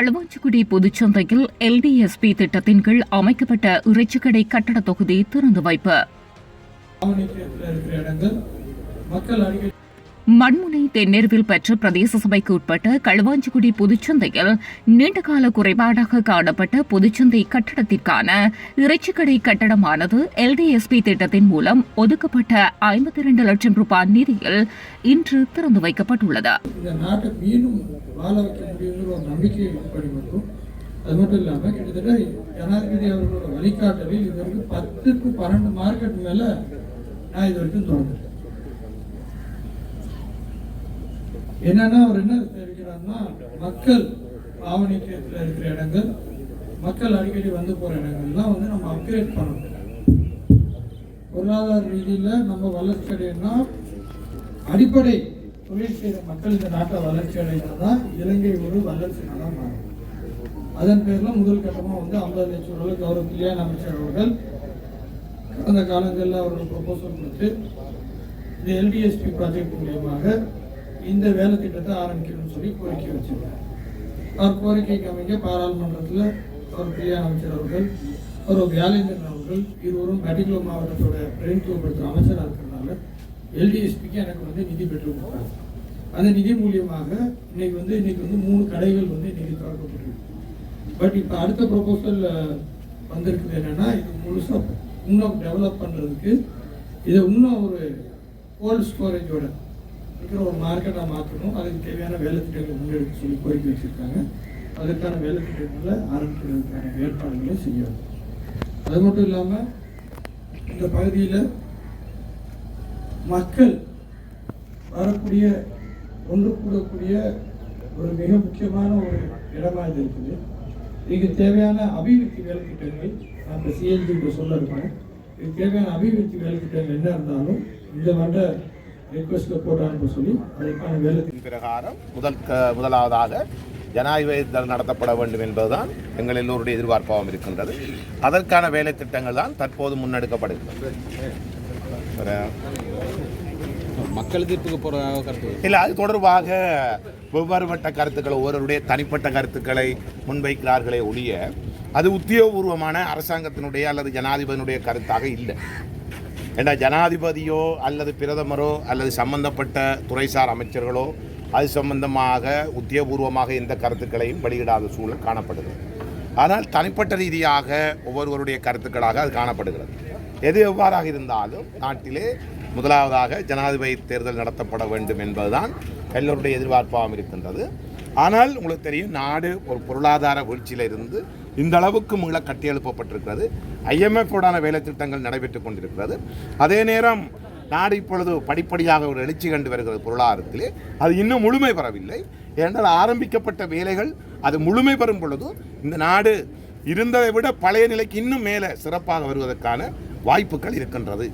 களுவாஞ்சிக்குடி பொதுச்சந்தையில் எல்டிஎஸ்பி திட்டத்தின் கீழ் அமைக்கப்பட்ட இறைச்சிக்கடை கட்டட தொகுதி திறந்து வைப்பு. மண்முனை தென்னெருவில் பெற்ற பிரதேச சபைக்கு உட்பட்ட களுவாஞ்சிக்குடி பொதுச்சந்தையில் நீண்டகால குறைபாடாக காணப்பட்ட பொதுச்சந்தை கட்டடத்திற்கான இறைச்சிக்கடை கட்டடமானது எல்டிஎஸ்பி திட்டத்தின் மூலம் ஒதுக்கப்பட்ட ஐம்பத்தி இரண்டு லட்சம் ரூபாய் நிதியில் இன்று திறந்து வைக்கப்பட்டுள்ளது. அது மட்டும் இல்லாமல் கிட்டத்தட்ட ஜனாதிபதி அவர்களோட வழிகாட்டலில் இது வரைக்கும் பத்துக்கு பன்னெண்டு மார்க்கெட் மேலே நான் இது வரைக்கும் தொடங்குறேன். என்னன்னா அவர் என்ன தெரிவிக்கிறாருன்னா மக்கள் ஆவணிக்கத்தில் இருக்கிற இடங்கள் மக்கள் அடிக்கடி வந்து போகிற இடங்கள்லாம் வந்து நம்ம அப்கிரேட் பண்ணணும். பொருளாதார ரீதியில் நம்ம வளர்ச்சி அடையணும்னா அடிப்படை தொழில் செய்கிற மக்கள் இந்த நாட்டை வளர்ச்சி அடைந்தால் தான் இலங்கை ஒரு வளர்ச்சி நாடாக மாறும் அதன் பேரில் முதல் கட்டமாக வந்து ஐம்பது லட்சம் ரூபாய் கௌரவ கல்யாண அமைச்சர் அவர்கள் கடந்த காலங்களில் அவர்கள் ப்ரொபோசல் கொடுத்து இந்த எல்டிஎஸ்பி ப்ராஜெக்ட் மூலியமாக இந்த வேலை திட்டத்தை ஆரம்பிக்கணும்னு சொல்லி கோரிக்கை வச்சிருக்காங்க. அவர் கோரிக்கைக்கு அமைக்க பாராளுமன்றத்தில் அவர் பிரியா அமைச்சர் அவர்கள் அவர் வியாலேந்திரன் அவர்கள் இருவரும் கட்டிக்குள மாவட்டத்தோட பிரதிநிதித்துவப்படுத்துகிற அமைச்சராக இருக்கிறதுனால எல்டிஎஸ்பிக்கு எனக்கு வந்து நிதி பெற்று கொடுத்தாங்க. அந்த நிதி மூலியமாக இன்னைக்கு வந்து இன்னைக்கு வந்து மூணு கடைகள் வந்து இன்னைக்கு திறக்கப்பட்டிருக்கு. பட் இப்போ அடுத்த ப்ரொபோசல் வந்திருக்குது என்னென்னா இது முழுசாக இன்னும் டெவலப் பண்ணுறதுக்கு இதை இன்னும் ஒரு கோல்ட் ஸ்டோரேஜோட இருக்கிற ஒரு மார்க்கெட்டாக மாற்றணும். அதுக்கு தேவையான வேலை திட்டங்களை முன்னெடுக்க சொல்லி கோரிக்கை வச்சுருக்காங்க. அதற்கான வேலை திட்டங்களை ஆரம்பிக்கிறதுக்கான ஏற்பாடுகளை செய்யணும். அது மட்டும் இல்லாமல் இந்த பகுதியில் மக்கள் வரக்கூடிய ஒன்று கூடக்கூடிய ஒரு மிக முக்கியமான ஒரு இடமா இது இருக்குது. இதுக்கு தேவையான அபிவிருத்தி வேலை திட்டங்கள் நான் இப்போ சிஎல்ஜி சொல்ல இருக்கேன். இதுக்கு தேவையான அபிவிருத்தி வேலை திட்டங்கள் என்ன இருந்தாலும் இந்த மாதிரி ரிக்வஸ்ட்டில் போட்டு அனுப்ப சொல்லி அதற்கான வேலை திட்டம் பிரகாரம் முதல் முதலாவதாக ஜனாதிபதி நடத்தப்பட வேண்டும் என்பதுதான் எங்கள் எல்லோருடைய எதிர்பார்ப்பாகவும் இருக்கின்றது. அதற்கான வேலை திட்டங்கள் தான் தற்போது முன்னெடுக்கப்படுகிறது மக்கள் தீர்ப்புக்கு போகிறதாக கருத்து. இல்லை அது தொடர்பாக வெவ்வேறுபட்ட கருத்துக்களை ஒவ்வொருடைய தனிப்பட்ட கருத்துக்களை முன்வைக்கிறார்களே ஒழிய அது உத்தியோகபூர்வமான அரசாங்கத்தினுடைய அல்லது ஜனாதிபதியினுடைய கருத்தாக இல்லை. ஏன்னா ஜனாதிபதியோ அல்லது பிரதமரோ அல்லது சம்பந்தப்பட்ட துறைசார் அமைச்சர்களோ அது சம்பந்தமாக உத்தியபூர்வமாக எந்த கருத்துக்களையும் வெளியிடாத சூழல் காணப்படுகிறது. ஆனால் தனிப்பட்ட ரீதியாக ஒவ்வொருவருடைய கருத்துக்களாக அது காணப்படுகிறது. எது எவ்வாறாக இருந்தாலும் நாட்டிலே முதலாவதாக ஜனாதிபதி தேர்தல் நடத்தப்பட வேண்டும் என்பதுதான் எல்லோருடைய எதிர்பார்ப்பாகவும் இருக்கின்றது. ஆனால் உங்களுக்கு தெரியும் நாடு ஒரு பொருளாதார வீழ்ச்சியில் இருந்து இந்த அளவுக்கு மீள கட்டியெழுப்பப்பட்டிருக்கிறது. IMF வேலை திட்டங்கள் நடைபெற்று கொண்டிருக்கிறது. அதே நேரம் நாடு இப்பொழுது படிப்படியாக ஒரு எழுச்சி கண்டு வருகிறது பொருளாதாரத்திலே அது இன்னும் முழுமை பெறவில்லை. ஏனென்றால் ஆரம்பிக்கப்பட்ட வேலைகள் அது முழுமை பெறும் பொழுது இந்த நாடு இருந்ததை விட பழைய நிலைக்கு இன்னும் மேலே சிறப்பாக வருவதற்கான வாய்ப்புகள் இருக்கின்றது.